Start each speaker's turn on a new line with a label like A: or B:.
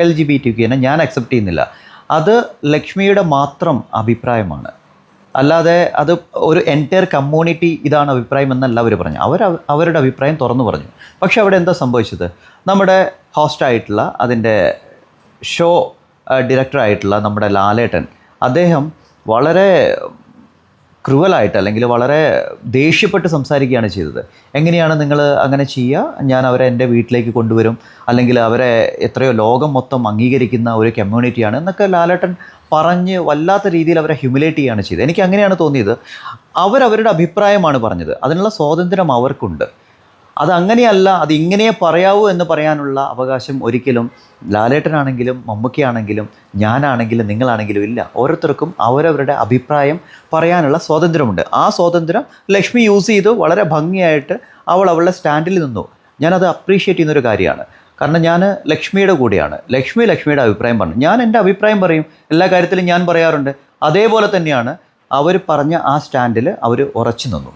A: L G B T ക്യൂനെ ഞാൻ accept ചെയ്യുന്നില്ല. അത് ലക്ഷ്മിയുടെ മാത്രം അഭിപ്രായമാണ്. അല്ലാതെ അത് ഒരു എന്റയർ കമ്മ്യൂണിറ്റി ഇതാണ് അഭിപ്രായം എന്നല്ല അവർ പറഞ്ഞു. അവർ അവരുടെ അഭിപ്രായം തുറന്നു പറഞ്ഞു. പക്ഷേ അവിടെ എന്താ സംഭവിച്ചത്? നമ്മുടെ ഹോസ്റ്റായിട്ടുള്ള അതിന്റെ ഷോ ഡയറക്ടറായിട്ടുള്ള നമ്മുടെ ലാലേട്ടൻ അദ്ദേഹം വളരെ ക്രൂവലായിട്ട് അല്ലെങ്കിൽ വളരെ ദേഷ്യപ്പെട്ട് സംസാരിക്കുകയാണ് ചെയ്തത്. എങ്ങനെയാണ് നിങ്ങൾ അങ്ങനെ ചെയ്യുക? ഞാൻ അവരെ എന്റെ വീട്ടിലേക്ക് കൊണ്ടുവരും. അല്ലെങ്കിൽ അവരെ എത്രയോ ലോകം മൊത്തം അംഗീകരിക്കുന്ന ഒരു കമ്മ്യൂണിറ്റിയാണ് എന്നൊക്കെ ലാലേട്ടൻ പറഞ്ഞ് വല്ലാത്ത രീതിയിൽ അവരെ ഹ്യൂമിലേറ്റ് ചെയ്യുകയാണ് ചെയ്തത്. എനിക്ക് അങ്ങനെയാണ് തോന്നിയത്. അവരവരുടെ അഭിപ്രായമാണ് പറഞ്ഞത്. അതിനുള്ള സ്വാതന്ത്ര്യം അവർക്കുണ്ട്. അത് അങ്ങനെയല്ല അത് ഇങ്ങനെ പറയാവൂ എന്ന് പറയാനുള്ള അവകാശം ഒരിക്കലും ലാലേട്ടനാണെങ്കിലും മമ്മൂക്കയാണെങ്കിലും ഞാനാണെങ്കിലും നിങ്ങളാണെങ്കിലും ഇല്ല. ഓരോരുത്തർക്കും അവരവരുടെ അഭിപ്രായം പറയാനുള്ള സ്വാതന്ത്ര്യമുണ്ട്. ആ സ്വാതന്ത്ര്യം ലക്ഷ്മി യൂസ് ചെയ്തു വളരെ ഭംഗിയായിട്ട് അവൾ അവളുടെ സ്റ്റാൻഡിൽ നിന്നു. ഞാനത് അപ്രീഷിയേറ്റ് ചെയ്യുന്നൊരു കാര്യമാണ്. കാരണം ഞാൻ ലക്ഷ്മിയുടെ കൂടെയാണ്. ലക്ഷ്മി ലക്ഷ്മിയുടെ അഭിപ്രായം പറഞ്ഞു. ഞാൻ എന്റെ അഭിപ്രായം പറയും. എല്ലാ കാര്യത്തിലും ഞാൻ പറയാറുണ്ട്. അതേപോലെ തന്നെയാണ് അവർ പറഞ്ഞ ആ സ്റ്റാൻഡിൽ അവർ ഉറച്ചു നിന്നു.